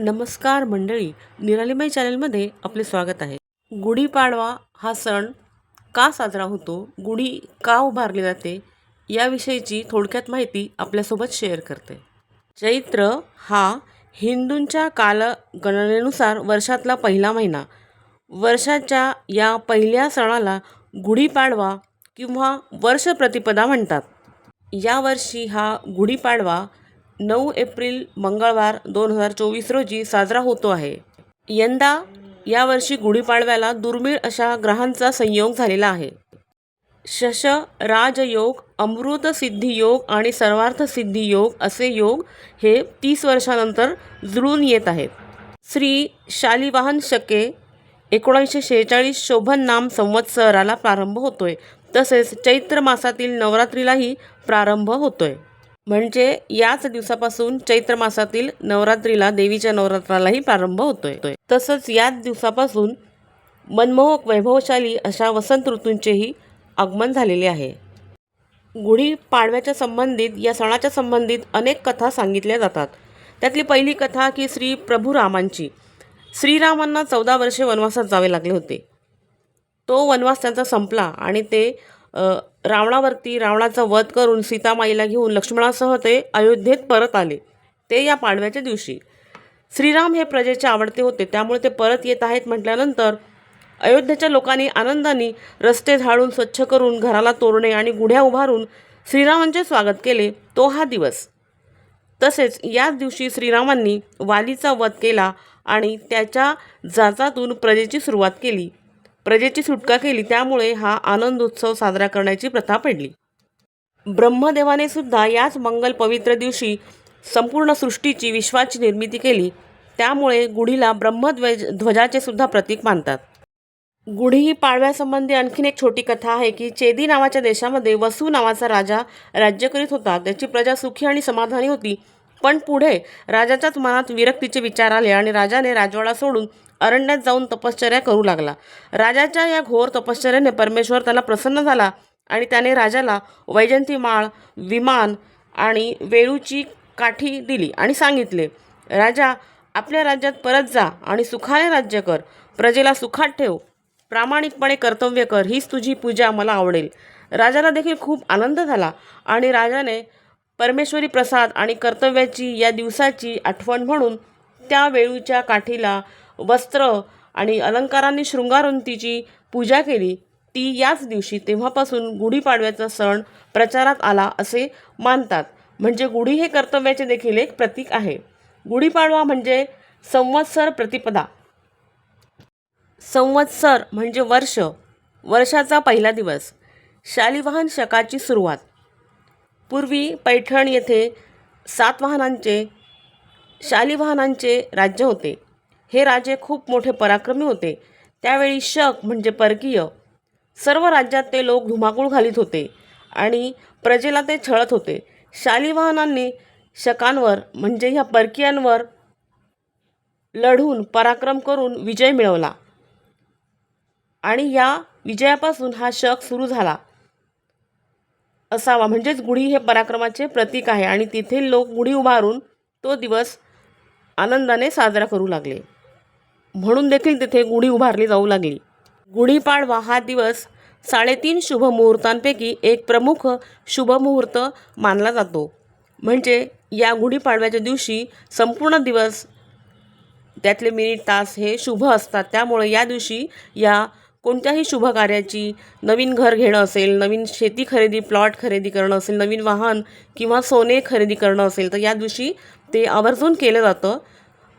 नमस्कार मंडळी निरालीमाई चॅनलमध्ये आपले स्वागत आहे. गुढीपाडवा हा सण का साजरा होतो गुढी का उभारली जाते याविषयीची थोडक्यात माहिती आपल्यासोबत शेअर करते. चैत्र हा हिंदूंच्या कालगणनेनुसार वर्षातला पहिला महिना. वर्षाच्या या पहिल्या सणाला गुढीपाडवा किंवा वर्षप्रतिपदा म्हणतात. यावर्षी हा गुढीपाडवा नऊ एप्रिल मंगळवार दोन हजार चोवीस रोजी साजरा होतो आहे. यंदा यावर्षी गुढीपाडव्याला दुर्मिळ अशा ग्रहांचा संयोग झालेला आहे. शश राजयोग अमृत सिद्धी योग आणि सर्वार्थ सिद्धी योग असे योग हे तीस वर्षानंतर जुळून येत आहेत. श्री शालिवाहन शके एकोणीसशे शेहेचाळीस शोभन नाम संवत्सराला प्रारंभ होतोय. तसेच चैत्र मासातील नवरात्रीलाही प्रारंभ होतोय. म्हणजे याच दिवसापासून चैत्र मासातील नवरात्रीला देवीच्या नवरात्रालाही प्रारंभ होतोय. तसंच याच दिवसापासून मनमोहक वैभवशाली अशा वसंत ऋतूंचेही आगमन झालेले आहे. गुढी पाडव्याच्या संबंधित या सणाच्या संबंधित अनेक कथा सांगितल्या जातात. त्यातली पहिली कथा की श्री प्रभू रामांची. श्रीरामांना चौदा वर्षे वनवासात जावे लागले होते. तो वनवास त्यांचा संपला आणि ते रावणावरती रावणाचा वध करून सीतामाईला घेऊन लक्ष्मणासह ते अयोध्येत परत आले. ते या पाडव्याच्या दिवशी. श्रीराम हे प्रजेचे आवडते होते. त्यामुळे ते परत येत आहेत म्हटल्यानंतर अयोध्येच्या लोकांनी आनंदाने रस्ते झाडून स्वच्छ करून घराला तोरणे आणि गुढ्या उभारून श्रीरामांचे स्वागत केले. तो हा दिवस. तसेच याच दिवशी श्रीरामांनी वालीचा वध केला आणि त्याच्या जाचातून प्रजेची सुरुवात केली. प्रजेची सुटका केली त्यामुळे हा आनंद उत्सव साजरा करण्याची प्रथा पडली. ब्रह्मदेवाने सुद्धा याच मंगल पवित्र दिवशी संपूर्ण सृष्टीची विश्वाची निर्मिती केली. त्यामुळे गुढीला ब्रह्मध्वज ध्वजाचे सुद्धा प्रतीक मानतात. गुढी ही पाळव्यासंबंधी आणखीन एक छोटी कथा आहे की चेदी नावाच्या देशामध्ये वसू नावाचा राजा राज्य करीत होता. त्याची प्रजा सुखी आणि समाधानी होती. पण पुढे राजाच्याच मनात विरक्तीचे विचार आले आणि राजाने राजवाडा सोडून अरण्यात जाऊन तपश्चर्या करू लागला. राजाच्या या घोर तपश्चर्याने परमेश्वर त्याला प्रसन्न झाला आणि त्याने राजाला वैजंती माळ विमान आणि वेळूची काठी दिली आणि सांगितले राजा आपल्या राज्यात परत जा आणि सुखाने राज्य कर. प्रजेला सुखात ठेव. प्रामाणिकपणे कर्तव्य कर. हीच तुझी पूजा मला आवडेल. राजाला देखील खूप आनंद झाला आणि राजाने परमेश्वरी प्रसाद आणि कर्तव्याची या दिवसाची आठवण म्हणून त्या वेळूच्या काठीला वस्त्र आणि अलंकारांनी शृंगारून तिची पूजा केली. ती याच दिवशी तेव्हापासून गुढीपाडव्याचा सण प्रचारात आला असे मानतात. म्हणजे गुढी हे कर्तव्याचे देखील एक प्रतीक आहे. गुढीपाडवा म्हणजे संवत्सर प्रतिपदा. संवत्सर म्हणजे वर्ष. वर्षाचा पहिला दिवस. शालिवाहन शकाची सुरुवात. पूर्वी पैठण येथे सातवाहनांचे शालिवाहनांचे राज्य होते. हे राजे खूप मोठे पराक्रमी होते. त्यावेळी शक म्हणजे परकीय. सर्व राज्यात ते लोक धुमाकूळ घालीत होते आणि प्रजेला ते छळत होते. शालिवाहनांनी शकांवर म्हणजे ह्या परकीयांवर लढून पराक्रम करून विजय मिळवला. आणि या विजयापासून हा शक सुरू झाला. असावा. म्हणजेच गुढी हे पराक्रमाचे प्रतीक आहे आणि तिथे लोक गुढी उभारून तो दिवस आनंदाने साजरा करू लागले. म्हणून देखील तिथे गुढी उभारली जाऊ लागली. गुढीपाडवा हा दिवस साडेतीन शुभ मुहूर्तांपैकी एक प्रमुख शुभ मुहूर्त मानला जातो. म्हणजे या गुढीपाडव्याच्या दिवशी संपूर्ण दिवस त्यातले मिनिट तास हे शुभ असतात. त्यामुळे या दिवशी या कोणत्याही शुभ कार्याची नवीन घर घेणं असेल नवीन शेती खरेदी प्लॉट खरेदी करणं असेल नवीन वाहन किंवा सोने खरेदी करणं असेल तर या दिवशी ते आवर्जून केलं जातं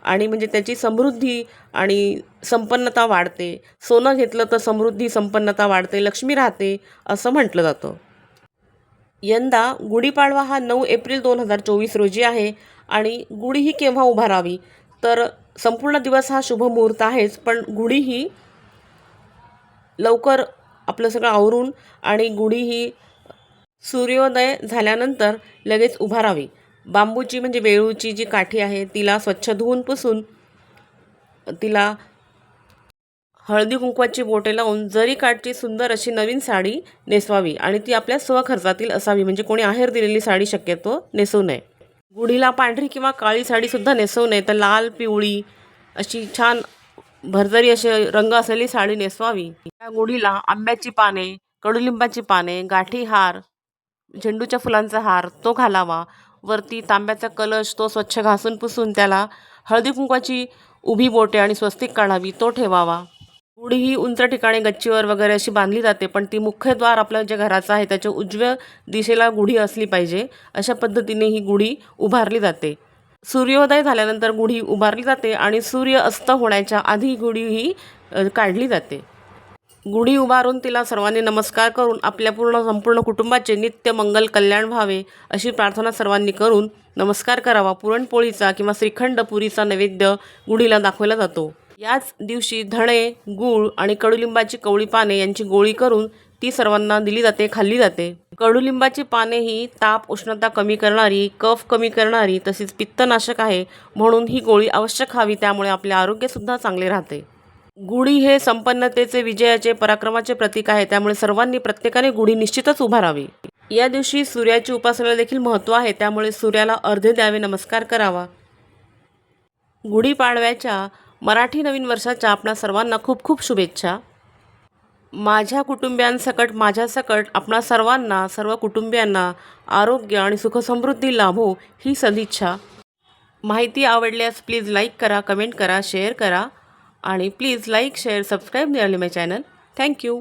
आणि म्हणजे त्याची समृद्धी आणि संपन्नता वाढते. सोनं घेतलं तर समृद्धी संपन्नता वाढते लक्ष्मी राहते असं म्हटलं जातं. यंदा गुढीपाडवा हा नऊ एप्रिल दोन हजार चोवीस रोजी आहे आणि गुढी ही केव्हा उभारावी? तर संपूर्ण दिवस हा शुभ मुहूर्त आहेच पण गुढी ही लवकर आपलं सगळं आवरून आणि गुढी ही सूर्योदय झाल्यानंतर लगेच उभारावी बांबूची म्हणजे वेळूची जी काठी आहे तिला स्वच्छ धुवून पुसून तिला हळदी कुंकवाची बोटे लावून जरी काठची सुंदर अशी नवीन साडी नेसवावी आणि ती आपल्या स्वखर्चातील असावी. म्हणजे कोणी आहेर दिलेली साडी शक्यतो नेसवू नये. गुढीला पांढरी किंवा काळी साडीसुद्धा नेसवू नये. तर लाल पिवळी अशी छान भरजरी असे रंग असलेली साडी नेसवावी. त्या गुढीला आंब्याची पाने कडुलिंबाची पाने गाठी हार झेंडूच्या फुलांचा हार तो घालावा. वरती तांब्याचा कलश तो स्वच्छ घासून पुसून त्याला हळदी कुंकवाची उभी बोटे आणि स्वस्तिक काढावी तो ठेवावा. गुढी ही उंच ठिकाणी गच्चीवर वगैरे अशी बांधली जाते पण ती मुख्यद्वार आपलं जे घराचं आहे त्याच्या उजव्या दिशेला गुढी असली पाहिजे. अशा पद्धतीने ही गुढी उभारली जाते. सूर्योदय झाल्यानंतर गुढी उभारली जाते आणि सूर्य अस्त होण्याच्या आधी गुढी ही काढली जाते. गुढी उभारून तिला सर्वांनी नमस्कार करून आपल्या पूर्ण संपूर्ण कुटुंबाचे नित्य मंगल कल्याण व्हावे अशी प्रार्थना सर्वांनी करून नमस्कार करावा. पुरणपोळीचा किंवा श्रीखंड पुरीचा नैवेद्य गुढीला दाखवला जातो. याच दिवशी धणे गूळ आणि कडुलिंबाची कवळी पाने यांची गोळी करून ती सर्वांना दिली जाते खाल्ली जाते. कडुलिंबाची पाने ही ताप उष्णता कमी करणारी कफ कमी करणारी तसेच पित्तनाशक आहे म्हणून ही गोळी अवश्य खावी त्यामुळे आपले आरोग्यसुद्धा चांगले राहते. गुढी हे संपन्नतेचे विजयाचे पराक्रमाचे प्रतीक आहे त्यामुळे सर्वांनी प्रत्येकाने गुढी निश्चितच उभारावी. या दिवशी सूर्याची उपासना देखील महत्त्व आहे त्यामुळे सूर्याला अर्धे द्यावे नमस्कार करावा. गुढीपाडव्याच्या मराठी नवीन वर्षाच्या आपणा सर्वांना खूप खूप शुभेच्छा. माझ्या कुटुंबियांसकट माझ्यासकट आपणा सर्वांना सर्व कुटुंबियांना आरोग्य आणि सुखसमृद्धी लाभो ही सदिच्छा. माहिती आवडल्यास प्लीज लाईक करा कमेंट करा शेअर करा आणि प्लीज लाईक शेअर सबस्क्राईब निराली माय चॅनल. थँक्यू.